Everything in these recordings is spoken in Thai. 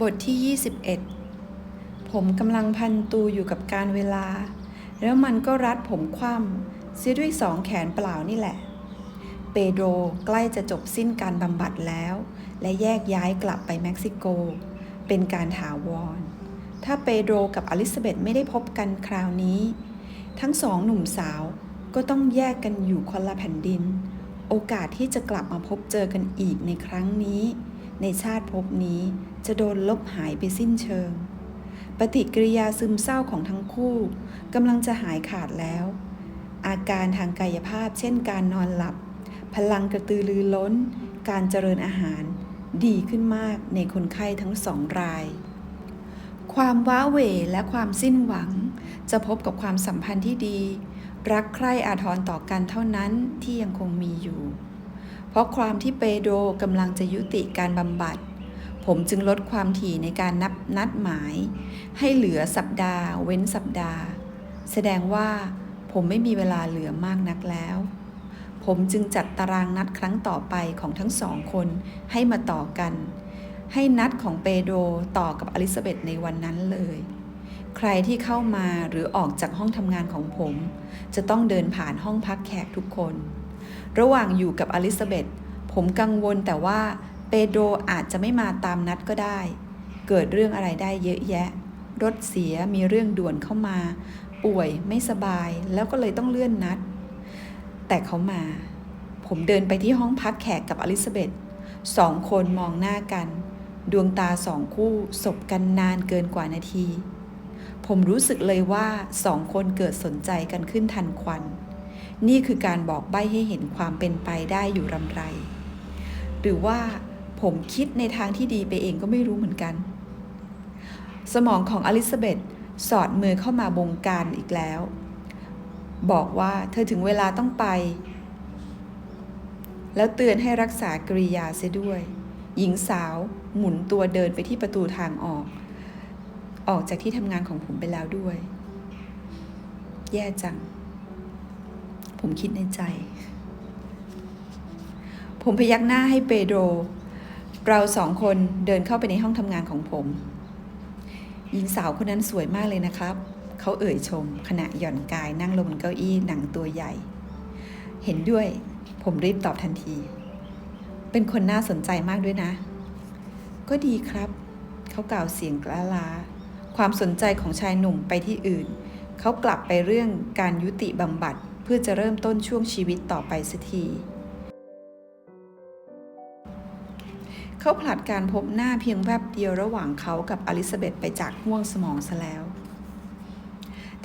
บทที่ 21 ผมกำลังพันตูอยู่กับการเวลา แล้วมันก็รัดผมคว่ำเสียด้วยสองแขนเปล่านี่แหละ เปโดรใกล้จะจบสิ้นการบำบัดแล้ว และแยกย้ายกลับไปเม็กซิโก เป็นการถาวร ถ้าเปโดรกับอลิซาเบธไม่ได้พบกันคราวนี้ ทั้งสองหนุ่มสาวก็ต้องแยกกันอยู่คนละแผ่นดิน โอกาสที่จะกลับมาพบเจอกันอีกในครั้งนี้ ในชาติภพนี้จะโดนลบหายไปสิ้นเชิง ปฏิกิริยาซึมเศร้าของทั้งคู่กำลังจะหายขาดแล้ว อาการทางกายภาพเช่นการนอนหลับ พลังกระตือรือร้น การเจริญอาหารดีขึ้นมากในคนไข้ทั้งสองราย ความว้าเหวและความสิ้นหวัง จะพบกับความสัมพันธ์ที่ดี รักใคร่อาทรต่อกันเท่านั้นที่ยังคงมีอยู่ เพราะความที่เปโดรกำลังจะยุติการบำบัด ผมจึงลดความถี่ในการนับนัดหมาย ให้เหลือสัปดาห์ เว้นสัปดาห์ แสดงว่าผมไม่มีเวลาเหลือมากนักแล้ว ผมจึงจัดตารางนัดครั้งต่อไปของทั้งสองคนให้มาต่อกัน ให้นัดของเปโดรต่อกับอลิซาเบธในวันนั้นเลย ใครที่เข้ามาหรือออกจากห้องทำงานของผม จะต้องเดินผ่านห้องพักแขกทุกคน ระหว่างอยู่กับอลิซาเบธผมกังวลแต่ว่าเปโดรอาจจะไม่มาตามนัดก็ได้ เกิดเรื่องอะไรได้เยอะแยะ รถเสียมีเรื่องด่วนเข้ามา ป่วยไม่สบายแล้วก็เลยต้องเลื่อนนัด แต่เขามา ผมเดินไปที่ห้องพักแขกกับอลิซาเบธสองคนมองหน้ากัน ดวงตาสองคู่สบกันนานเกินกว่านาที ผมรู้สึกเลยว่าสองคนเกิดสนใจกันขึ้นทันควัน นี่คือการบอกใบ้ให้เห็นความเป็นไปได้อยู่รำไร หรือว่าผมคิดในทางที่ดีไปเองก็ไม่รู้เหมือนกัน สมองของอลิซาเบธสอดมือเข้ามาบงการอีกแล้ว บอกว่าเธอถึงเวลาต้องไป แล้วเตือนให้รักษากริยาเสียด้วย หญิงสาวหมุนตัวเดินไปที่ประตูทางออก ออกจากที่ทำงานของผมไปแล้วด้วย แย่จัง ผมคิดในใจ ผมพยักหน้าให้เปโดร เราสองคนเดินเข้าไปในห้องทำงานของผม หญิงสาวคนนั้นสวยมากเลยนะครับ เขาเอ่ยชม ขณะหย่อนกายนั่งลงบนเก้าอี้หนังตัวใหญ่ เห็นด้วย ผมรีบตอบทันที เป็นคนน่าสนใจมากด้วยนะ ก็ดีครับ เขากล่าวเสียงกล้าลาความสนใจของชายหนุ่มไปที่อื่น เขากลับไปเรื่องการยุติบำบัด เพื่อจะเริ่มต้นช่วงชีวิตต่อไปสักทีเขาผลัดการพบหน้าเพียงแวบเดียวระหว่างเขากับอลิซาเบธไปจากห่วงสมองซะแล้ว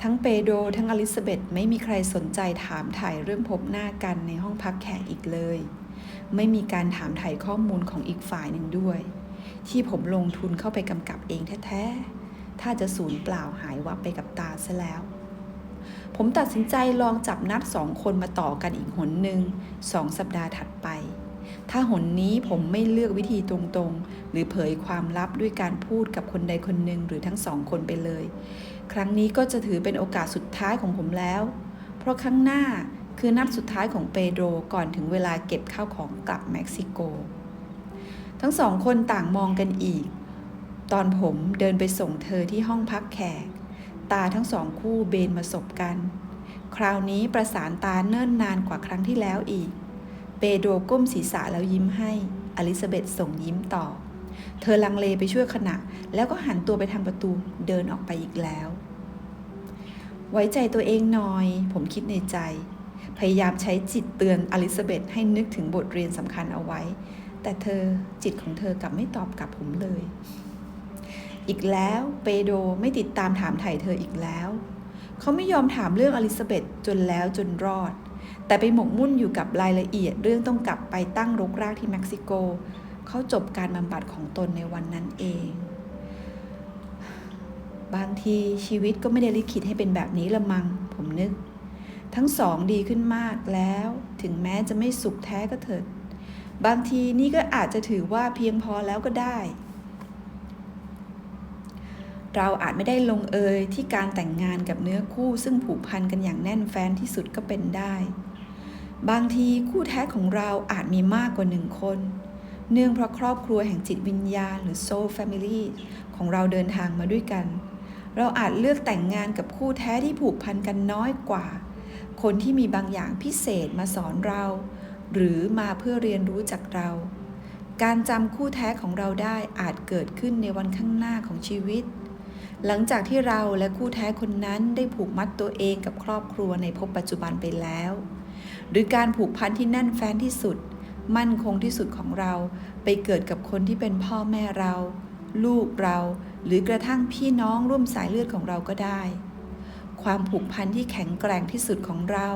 ทั้งเปโดรทั้งอลิซาเบธไม่มีใครสนใจถามถ่ายเรื่องพบหน้ากันในห้องพักแขกอีกเลย ไม่มีการถามถ่ายข้อมูลของอีกฝ่ายหนึ่งด้วย ที่ผมลงทุนเข้าไปกำกับเองแท้ๆ ถ้าจะสูญเปล่าหายวับไปกับตาซะแล้ว ผมตัดสินใจลองจับนัดสองคนมาต่อกันอีกหนหนึ่งสองสัปดาห์ถัดไป ถ้าหนนี้ผมไม่เลือกวิธีตรงๆ หรือเผยความลับด้วยการพูดกับคนใดคนหนึ่งหรือทั้งสองคนไปเลย ครั้งนี้ก็จะถือเป็นโอกาสสุดท้ายของผมแล้ว เพราะครั้งหน้าคือนัดสุดท้ายของเปโดรก่อนถึงเวลาเก็บข้าวของกลับเม็กซิโก ทั้งสองคนต่างมองกันอีก ตอนผมเดินไปส่งเธอที่ห้องพักแขก ตาทั้งสองคู่เบนมาสบกัน คราวนี้ประสานตาเนิ่นนานกว่าครั้งที่แล้วอีก เปโดรก้มศีรษะแล้วยิ้มให้ อลิซาเบธส่งยิ้มตอบเธอลังเลไปช่วยขณะ แล้วก็หันตัวไปทางประตูเดินออกไปอีกแล้ว ไว้ใจตัวเองหน่อย ผมคิดในใจ พยายามใช้จิตเตือนอลิซาเบธให้นึกถึงบทเรียนสำคัญเอาไว้ แต่เธอจิตของเธอกลับไม่ตอบกลับผมเลย อีกแล้วเปโดไม่ติดตามถามไถ่เธออีกแล้ว เขาไม่ยอมถามเรื่องอลิซาเบธจนแล้วจนรอด แต่ไปหมกมุ่นอยู่กับรายละเอียดเรื่องต้องกลับไปตั้งรกรากที่เม็กซิโก เขาจบการบำบัดของตนในวันนั้นเอง บางทีชีวิตก็ไม่ได้ลิขิตให้เป็นแบบนี้ละมัง ผมนึก ทั้งสองดีขึ้นมากแล้ว ถึงแม้จะไม่สุขแท้ก็เถิด บางทีนี่ก็อาจจะถือว่าเพียงพอแล้วก็ได้ เราอาจไม่ได้ลงเอยที่การแต่งงานกับเนื้อคู่ซึ่งผูกพันกันอย่างแน่นแฟ้นที่สุดก็เป็นได้ บางทีคู่แท้ของเราอาจมีมากกว่าหนึ่งคน เนื่องเพราะครอบครัวแห่งจิตวิญญาณหรือ soul family ของเราเดินทางมาด้วยกัน เราอาจเลือกแต่งงานกับคู่แท้ที่ผูกพันกันน้อยกว่า คนที่มีบางอย่างพิเศษมาสอนเรา หรือมาเพื่อเรียนรู้จากเรา การจำคู่แท้ของเราได้อาจเกิดขึ้นในวันข้างหน้าของชีวิต หลังจากที่เราและคู่แท้คนนั้นได้ผูกมัดตัวเองกับครอบครัวในภพปัจจุบันไปแล้ว หรือการผูกพันที่แน่นแฟ้นที่สุด มั่นคงที่สุดของเราไปเกิดกับคนที่เป็นพ่อแม่เรา ลูกเรา หรือกระทั่งพี่น้องร่วมสายเลือดของเราก็ได้ ความผูกพันที่แข็งแกร่งที่สุดของเรา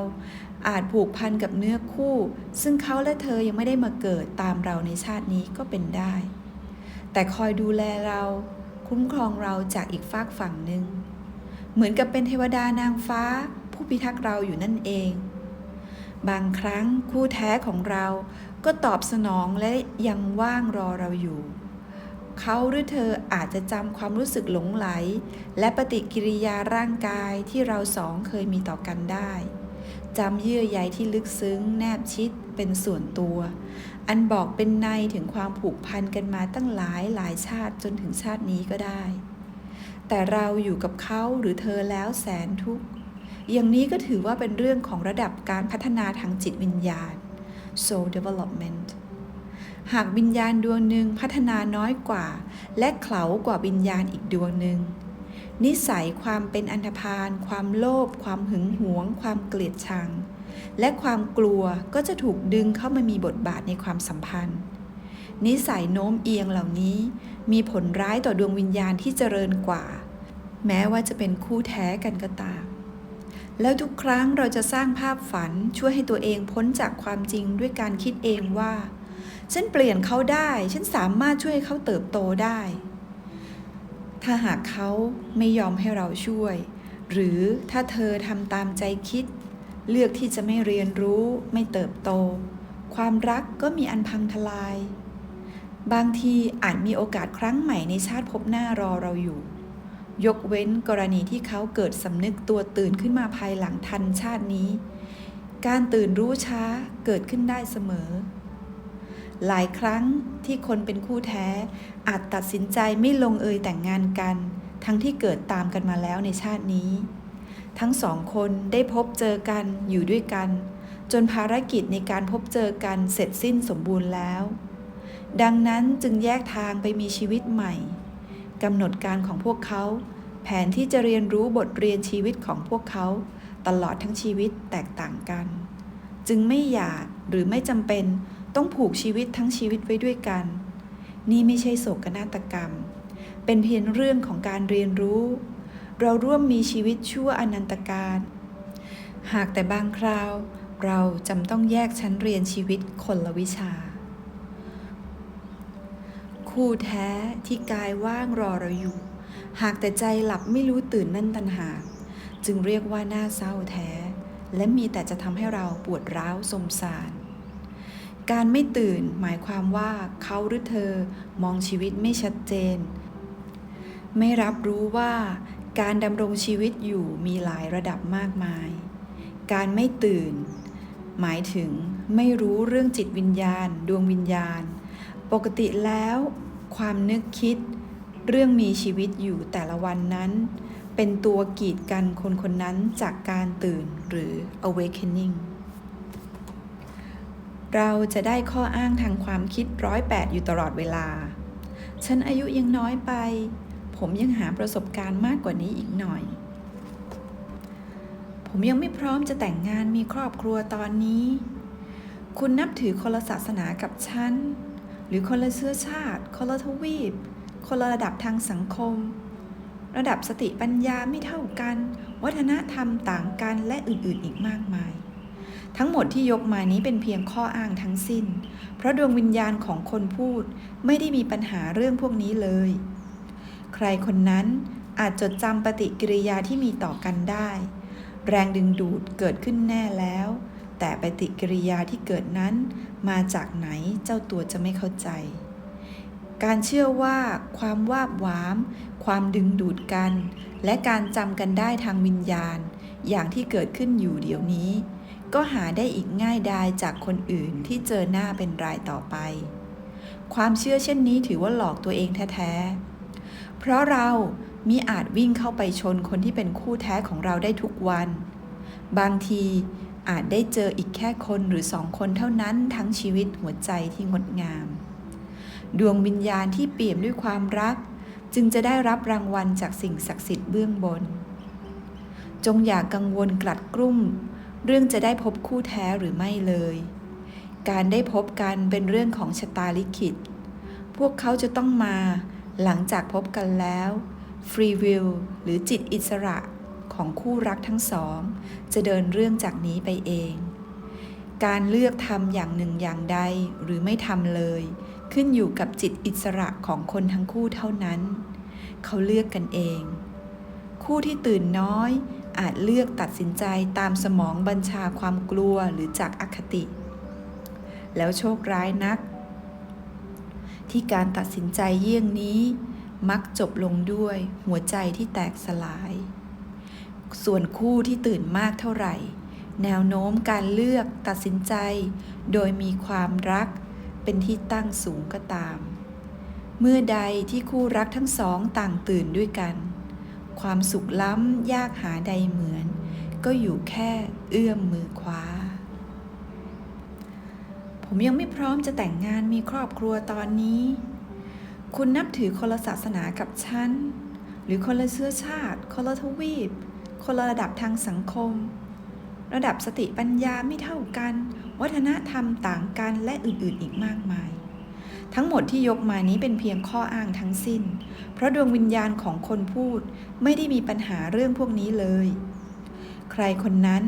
อาจผูกพันกับเนื้อคู่ ซึ่งเขาและเธอยังไม่ได้มาเกิดตามเราในชาตินี้ก็เป็นได้ แต่คอยดูแลเรา คุ้มครองเราจากอีกฝากฝั่งหนึ่ง เหมือนกับเป็นเทวดานางฟ้า ผู้พิทักษ์เราอยู่นั่นเอง บางครั้งคู่แท้ของเราก็ตอบสนองและยังว่างรอเราอยู่ เขาหรือเธออาจจะจำความรู้สึกหลงไหล และปฏิกิริยาร่างกายที่เราสองเคยมีต่อกันได้ จำเยื่อใยที่ลึกซึ้งแนบชิดเป็นส่วนตัว อันบอกเป็นในถึงความผูกพันกันมาตั้งหลายหลายชาติจนถึงชาตินี้ก็ได้ แต่เราอยู่กับเขาหรือเธอแล้วแสนทุกข์ อย่างนี้ก็ถือว่าเป็นเรื่องของระดับการพัฒนาทางจิตวิญญาณ soul development หากวิญญาณดวงหนึ่งพัฒนาน้อยกว่า และเขลากว่าวิญญาณอีกดวงหนึ่ง นิสัยความเป็นอันธพาลความโลภความหึงหวง ความเกลียดชัง และความกลัวก็จะถูกดึงเข้ามามีบทบาทในความสัมพันธ์ นิสัยโน้มเอียงเหล่านี้ มีผลร้ายต่อดวงวิญญาณที่เจริญกว่า แม้ว่าจะเป็นคู่แท้กันก็ตาม แล้วทุกครั้งเราจะสร้างภาพฝันช่วยให้ตัวเองพ้นจากความจริงด้วยการคิดเองว่า ฉันเปลี่ยนเขาได้ ฉันสามารถช่วยให้เขาเติบโตได้ ถ้าหากเขาไม่ยอมให้เราช่วย หรือถ้าเธอทำตามใจคิด เลือกที่จะไม่เรียนรู้ไม่เติบโต ความรักก็มีอันพังทลาย บางทีอาจมีโอกาสครั้งใหม่ในชาติพบหน้ารอเราอยู่ ยกเว้นกรณีที่เขาเกิดสำนึกตัวตื่นขึ้นมาภายหลังทันชาตินี้ การตื่นรู้ช้าเกิดขึ้นได้เสมอ หลายครั้งที่คนเป็นคู่แท้ อาจตัดสินใจไม่ลงเอยแต่งงานกัน ทั้งที่เกิดตามกันมาแล้วในชาตินี้ ทั้งสองคนได้พบเจอกันอยู่ด้วยกัน จนภารกิจในการพบเจอกันเสร็จสิ้นสมบูรณ์แล้ว ดังนั้นจึงแยกทางไปมีชีวิตใหม่กำหนดการของพวกเขา แผนที่จะเรียนรู้บทเรียนชีวิตของพวกเขา ตลอดทั้งชีวิตแตกต่างกัน จึงไม่อยากหรือไม่จำเป็น ต้องผูกชีวิตทั้งชีวิตไว้ด้วยกัน นี่ไม่ใช่โศกนาฏกรรม เป็นเพียงเรื่องของการเรียนรู้ เราร่วมมีชีวิตชั่วอนันตการ หากแต่บางคราว เราจำต้องแยกชั้นเรียนชีวิตคนละวิชา คู่แท้ที่กายว่างรอเราอยู่ หากแต่ใจหลับไม่รู้ตื่นนั่นตันหากจึงเรียกว่าหน่าเศร้าแท้ และมีแต่จะทำให้เราปวดร้าวสมสาร การไม่ตื่นหมายความว่าเขาหรือเธอมองชีวิตไม่ชัดเจน ไม่รับรู้ว่าการดำรงชีวิตอยู่มีหลายระดับมากมาย การไม่ตื่น หมายถึงไม่รู้เรื่องจิตวิญญาณ ดวงวิญญาณ ปกติแล้ว ความนึกคิด เรื่องมีชีวิตอยู่แต่ละวันนั้น เป็นตัวกีดกันคนคนนั้นจากการตื่นหรือ awakening เราจะได้ข้ออ้างทางความคิดร้อยแปดอยู่ตลอดเวลา ฉันอายุยังน้อยไป ผมยังหาประสบการณ์มากกว่านี้อีกหน่อย ผมยังไม่พร้อมจะแต่งงานมีครอบครัวตอนนี้ คุณนับถือคนละศาสนากับฉัน หรือคนละเชื้อชาติ คนละทวีป คนละระดับทางสังคม ระดับสติปัญญาไม่เท่ากัน วัฒนธรรมต่างกันและอื่นๆอีกมากมาย ทั้งหมดที่ยกมานี้เป็นเพียงข้ออ้างทั้งสิ้น เพราะดวงวิญญาณของคนพูดไม่ได้มีปัญหาเรื่องพวกนี้เลย ใครคนนั้นอาจจดจำปฏิกิริยาที่มีต่อกันได้ แรงดึงดูดเกิดขึ้นแน่แล้ว แต่ปฏิกิริยาที่เกิดนั้นมาจากไหนเจ้าตัวจะไม่เข้าใจ การเชื่อว่าความวาบหวาม ความดึงดูดกัน และการจำกันได้ทางวิญญาณ อย่างที่เกิดขึ้นอยู่เดี๋ยวนี้ ก็หาได้อีกง่ายดายจากคนอื่นที่เจอหน้าเป็นรายต่อไป ความเชื่อเช่นนี้ถือว่าหลอกตัวเองแท้ๆ เพราะเรามิอาจวิ่งเข้าไปชนคนที่เป็นคู่แท้ของเราได้ทุกวัน บางทีอาจได้เจออีกแค่คนหรือสองคนเท่านั้นทั้งชีวิตหัวใจที่งดงาม ดวงวิญญาณที่เปี่ยมด้วยความรัก จึงจะได้รับรางวัลจากสิ่งศักดิ์สิทธิ์เบื้องบน จงอย่ากกังวลกลัดกลุ้ม เรื่องจะได้พบคู่แท้หรือไม่เลย การได้พบกันเป็นเรื่องของชะตาลิขิต พวกเขาจะต้องมาหลังจากพบกันแล้วฟรีวิลหรือจิตอิสระของคู่รักทั้งสอง จะเดินเรื่องจากนี้ไปเอง การเลือกทำอย่างหนึ่งอย่างใดหรือไม่ทำเลย ขึ้นอยู่กับจิตอิสระของคนทั้งคู่เท่านั้น เขาเลือกกันเอง คู่ที่ตื่นน้อย อาจเลือกตัดสินใจตามสมองบัญชาความกลัวหรือจากอคติ แล้วโชคร้ายนัก ที่การตัดสินใจเยี่ยงนี้ มักจบลงด้วยหัวใจที่แตกสลาย ส่วนคู่ที่ตื่นมากเท่าไหร่ แนวโน้มการเลือกตัดสินใจ โดยมีความรักเป็นที่ตั้งสูงก็ตาม เมื่อใดที่คู่รักทั้งสองต่างตื่นด้วยกัน ความสุขล้ำยากหาใดเหมือน ก็อยู่แค่เอื้อมมือคว้า ผมยังไม่พร้อมจะแต่งงานมีครอบครัวตอนนี้ คุณนับถือคนละศาสนากับฉัน หรือคนละเชื้อชาติ คนละทวีป คนละระดับทางสังคม ระดับสติปัญญาไม่เท่ากัน วัฒนธรรมต่างกันและอื่นๆอีกมากมาย ทั้งหมดที่ยกมานี้เป็นเพียงข้ออ้างทั้งสิ้น เพราะดวงวิญญาณของคนพูดไม่ได้มีปัญหาเรื่องพวกนี้เลย ใครคนนั้น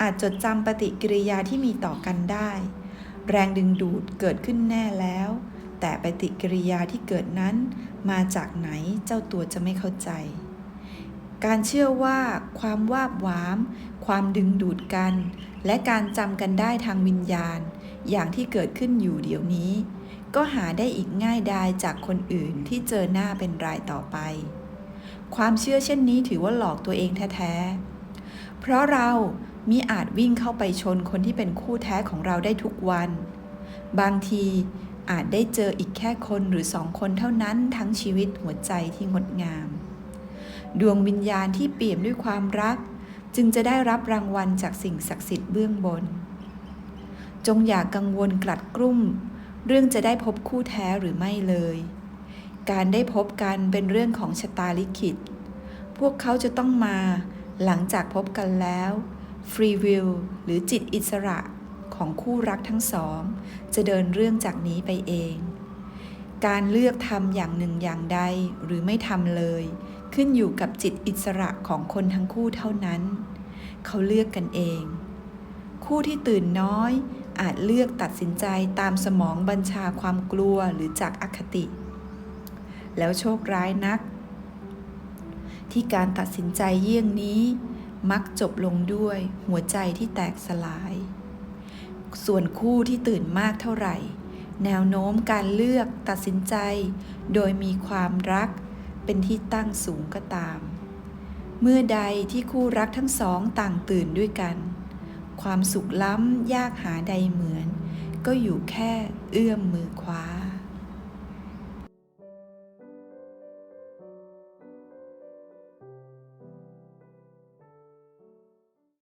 อาจจดจำปฏิกิริยาที่มีต่อกันได้ แรงดึงดูดเกิดขึ้นแน่แล้ว แต่ปฏิกิริยาที่เกิดนั้นมาจากไหนเจ้าตัวจะไม่เข้าใจ การเชื่อว่าความวาบหวาม ความดึงดูดกัน และการจำกันได้ทางวิญญาณ อย่างที่เกิดขึ้นอยู่เดี๋ยวนี้ ก็หาได้อีกง่ายดายจากคนอื่นที่เจอหน้าเป็นรายต่อไป ความเชื่อเช่นนี้ถือว่าหลอกตัวเองแท้ๆ เพราะเรามิอาจวิ่งเข้าไปชนคนที่เป็นคู่แท้ของเราได้ทุกวัน บางทีอาจได้เจออีกแค่คนหรือสองคนเท่านั้นทั้งชีวิตหัวใจที่งดงาม ดวงวิญญาณที่เปี่ยมด้วยความรัก จึงจะได้รับรางวัลจากสิ่งศักดิ์สิทธิ์เบื้องบน จงอย่ากกังวลกลัดกลุ้ม เรื่องจะได้พบคู่แท้หรือไม่เลย การได้พบกันเป็นเรื่องของชะตาลิขิต พวกเขาจะต้องมาหลังจากพบกันแล้วฟรีวิลหรือจิตอิสระของคู่รักทั้งสอง จะเดินเรื่องจากนี้ไปเอง การเลือกทำอย่างหนึ่งอย่างใดหรือไม่ทำเลย ขึ้นอยู่กับจิตอิสระของคนทั้งคู่เท่านั้น เขาเลือกกันเอง คู่ที่ตื่นน้อย อาจเลือกตัดสินใจตามสมองบัญชาความกลัวหรือจากอคติ แล้วโชคร้ายนัก ที่การตัดสินใจเยี่ยงนี้ มักจบลงด้วยหัวใจที่แตกสลาย ส่วนคู่ที่ตื่นมากเท่าไหร่ แนวโน้มการเลือกตัดสินใจ โดยมีความรักเป็นที่ตั้งสูงก็ตาม เมื่อใดที่คู่รักทั้งสองต่างตื่นด้วยกัน ความสุขล้ำยากหาใดเหมือน ก็อยู่แค่เอื้อมมือคว้า